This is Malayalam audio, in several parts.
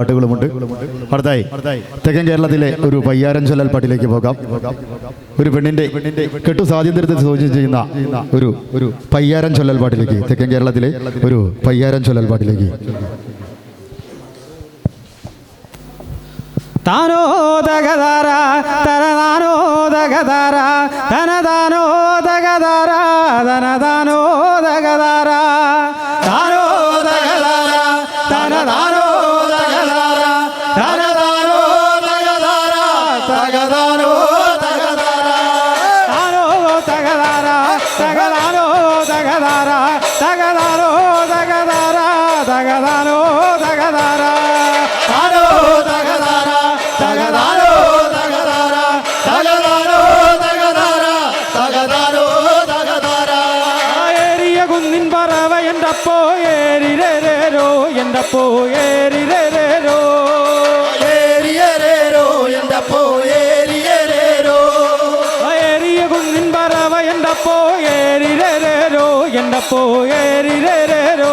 പാട്ടുകളുമുണ്ട്. അടുത്തായി തെക്കൻ കേരളത്തിലെ ഒരു പയ്യാരൻ ചൊല്ലൽ പാട്ടിലേക്ക് പോകാം. ഒരു പെണ്ണിന്റെ കെട്ടു സ്വാതന്ത്ര്യത്തെ സൂചന ചെയ്യുന്ന ഒരു ഒരു പയ്യാരൻ ചൊല്ലൽ പാട്ടിലേക്ക് തെക്കൻ കേരളത്തിലെ ഒരു പയ്യാരൻ ചൊല്ലൽ പാട്ടിലേക്ക്. താനോ തകതാര തനതാനോ തകതാര തനതാനോ തകതാര തനതാനോ തകതാനോ തകതാര. താനോ തകതാര തകതാനോ തകതാര. തകതാനോ തകതാര തകതാനോ തകതാര. ഏറിയ കുന്നിൻ പറവ ഏരിരേരോ എന്റപ്പോ ഏരിരേരോ ഏരിയരേരോ എന്തപ്പോ? ഏരിയരേരോ ഏറിയ കുന്നിൻ പറവ എന്റപ്പോ ഏരിരേരോ ഏരിരേരോ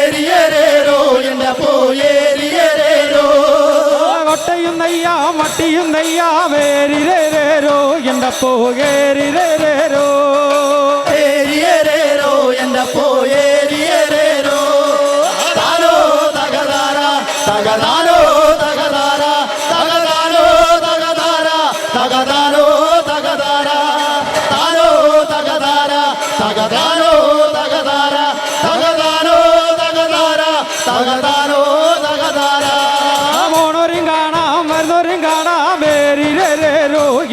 നെയ്യാം വട്ടിയും നെയ്യാം ഏരിരേരോ എന്റപ്പോ ഏരിരേരോ ഏരിയരേരോ എന്തപ്പോ ഏരിയരേരോ താനോ തകതാര തകതാരോ തകതാര തകതാരോ തകതാര തകതാരോ തകതാര താനോ തകതാര തകതാരോ തകതാര തകതാരോ തകതാര തകതാരോ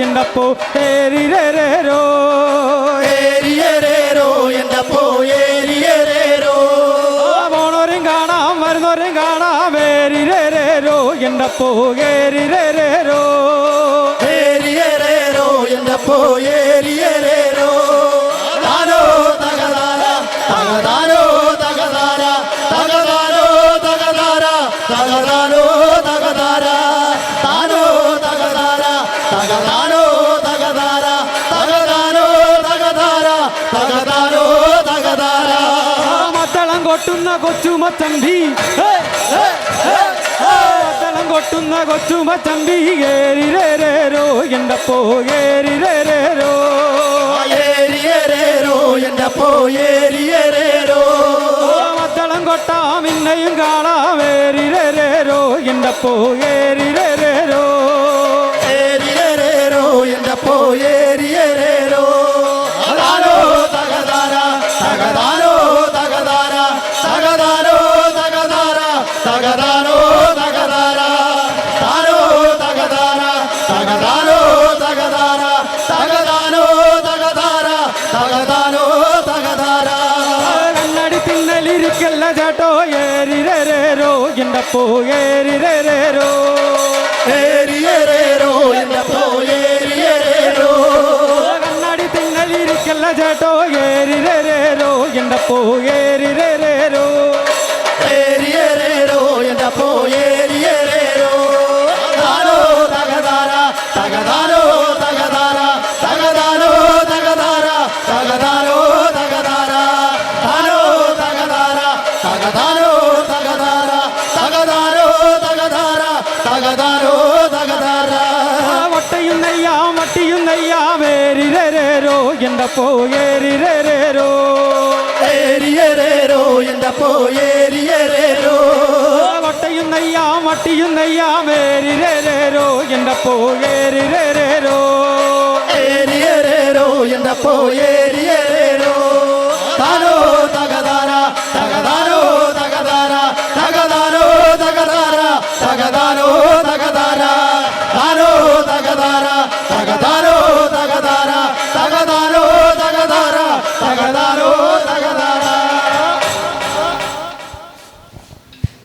എന്റപ്പോ ഏരിരേരോ ഏരിയരേരോ എന്തപ്പോ? ഏരിയരേരോ. പോണോരും കാണാം വരുന്നോരും കാണാം. ഏരിരേരോ എന്തപ്പോ? ഏരിരേരോ ഏരിയരേരോ എന്തപ്പോ? ഏരിയരേരോ. താനോ തകതാര തകതാരോ തകതാര തകതാരോ തകതാര തകതാരോ തകതാര താനോ തകതാരോ തകതാര കൊട്ടുന്ന കൊച്ചുമച്ചമ്പി. മത്തളം കൊട്ടുന്ന കൊച്ചുമച്ചമ്പി. ഏരിരേരോ എന്റപ്പോ ഏരിരേരോ ഏരിയരേരോ എന്തപ്പോ ഏരിയരേരോ മത്തളം കൊട്ടാം ഇന്നയും കാണാം ഏരിരേരോ ചേട്ടോ ഏരിരേരോ എന്റപ്പോ ഏരിയരോ എന്തപ്പോ ഏരിയരേരോ കണ്ണാടി തിങ്ങളിരിക്കല്ല ചേട്ടോ ഏരിരേരോ എന്റപ്പോ ഏരിരേരോ ഏരിയരേരോ എന്തപ്പോ ഏരിയരേരോ തകതാര തകതാരോ? തകതാര വട്ടയും നെയ്യാം വട്ടിയും നെയ്യാം ഏരിരേരോ എന്റപ്പോ ഏരിരേരോ ഏരിയരേരോ എന്റെ പോയേരിയരേരോ വട്ടയുന്നയ്യാ നെയ്യാം വട്ടിയും എന്റെ ഏരിരേരോ ഏരിയരേരോ എന്റെ പോയേരിയരേരോ താനോ